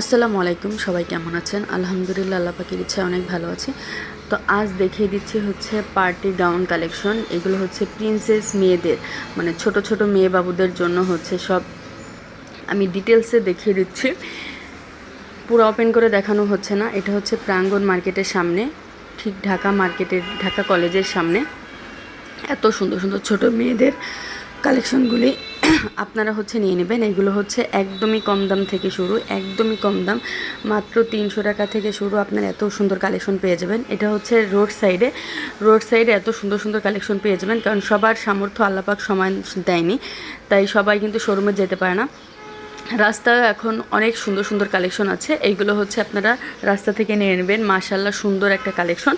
আসসালামু আলাইকুম, সবাই কেমন আছেন? আলহামদুলিল্লাহ, আল্লাহ পাখির ইচ্ছায় অনেক ভালো আছি। তো আজ দেখিয়ে দিচ্ছি হচ্ছে পার্টি গাউন কালেকশন। এগুলো হচ্ছে প্রিন্সেস মেয়েদের মানে ছোট ছোট মেয়ে বাবুদের জন্য হচ্ছে সব। আমি ডিটেলসে দেখিয়ে দিচ্ছি। পুরো ওপেন করে দেখানো হচ্ছে না। এটা হচ্ছে প্রাঙ্গণ মার্কেটের সামনে, ঠিক ঢাকা মার্কেটের, ঢাকা কলেজের সামনে। এত সুন্দর সুন্দর ছোট মেয়েদের কালেকশনগুলি আপনারা হচ্ছে নিয়ে নেবেন। এগুলো হচ্ছে একদমই কম দাম থেকে শুরু, একদমই কম দাম। মাত্র তিনশো টাকা থেকে শুরু আপনারা এত সুন্দর কালেকশন পেয়ে যাবেন। এটা হচ্ছে রোড সাইডে রোড সাইডে এত সুন্দর সুন্দর কালেকশন পেয়ে যাবেন, কারণ সবার সামর্থ্য আল্লাপাক সময় দেয়নি। তাই সবাই কিন্তু শোরুমে যেতে পারে না। রাস্তায় এখন অনেক সুন্দর সুন্দর কালেকশন আছে। এইগুলো হচ্ছে আপনারা রাস্তা থেকে নিয়ে নেবেন। মাশাল্লাহ সুন্দর একটা কালেকশন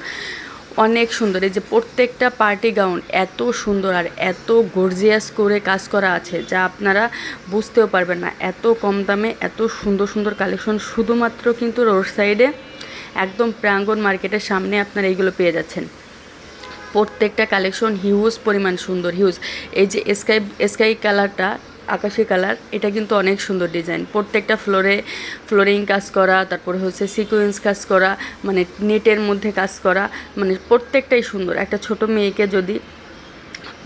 অনেক সুন্দর। এই যে প্রত্যেকটা পার্টি গাউন এত সুন্দর আর এত গর্জিয়াস করে কাজ করা আছে যা আপনারা বুঝতেও পারবেন না। এত কম দামে এত সুন্দর সুন্দর কালেকশন শুধুমাত্র কিন্তু রোড সাইডে একদম প্রাঙ্গণ মার্কেটের সামনে আপনারা এইগুলো পেয়ে যাচ্ছেন। প্রত্যেকটা কালেকশন হিউজ পরিমাণ সুন্দর হিউজ এই যে স্কাই স্কাই কালারটা আকাশি কালার, এটা কিন্তু অনেক সুন্দর ডিজাইন। প্রত্যেকটা ফ্লোরে ফ্লোরিং কাজ করা, তারপরে হচ্ছে সিকোয়েন্স কাজ করা মানে নেটের মধ্যে কাজ করা মানে প্রত্যেকটাই সুন্দর। একটা ছোট মেয়েকে যদি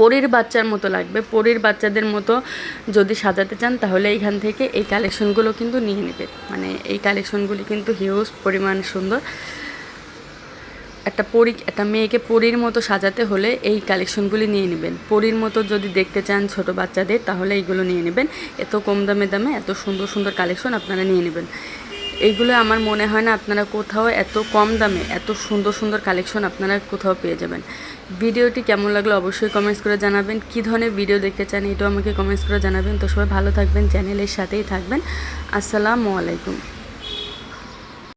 পরীর বাচ্চার মতো লাগবে, পরীর বাচ্চাদের মতো যদি সাজাতে চান, তাহলে এইখান থেকে এই কালেকশনগুলো কিন্তু নিয়ে নেবে। মানে এই কালেকশনগুলি কিন্তু হিউজ পরিমাণ সুন্দর। একটা পরি, একটা মেয়েকে পরীর মতো সাজাতে হলে এই কালেকশনগুলি নিয়ে নেবেন। পরীর মতো যদি দেখতে চান ছোট বাচ্চাদের, তাহলে এইগুলো নিয়ে নেবেন। এত কম দামে দামে এত সুন্দর সুন্দর কালেকশন আপনারা নিয়ে নেবেন। এইগুলো আমার মনে হয় না আপনারা কোথাও এত কম দামে, এত সুন্দর সুন্দর কালেকশন আপনারা কোথাও পেয়ে যাবেন। ভিডিওটি কেমন লাগল অবশ্যই কমেন্টস করে জানাবেন। কী ধরনের ভিডিও দেখতে চান এটাও আমাকে কমেন্টস করে জানাবেন। তো সবাই ভালো থাকবেন চ্যানেলের সাথেই থাকবেন। আসসালামু আলাইকুম।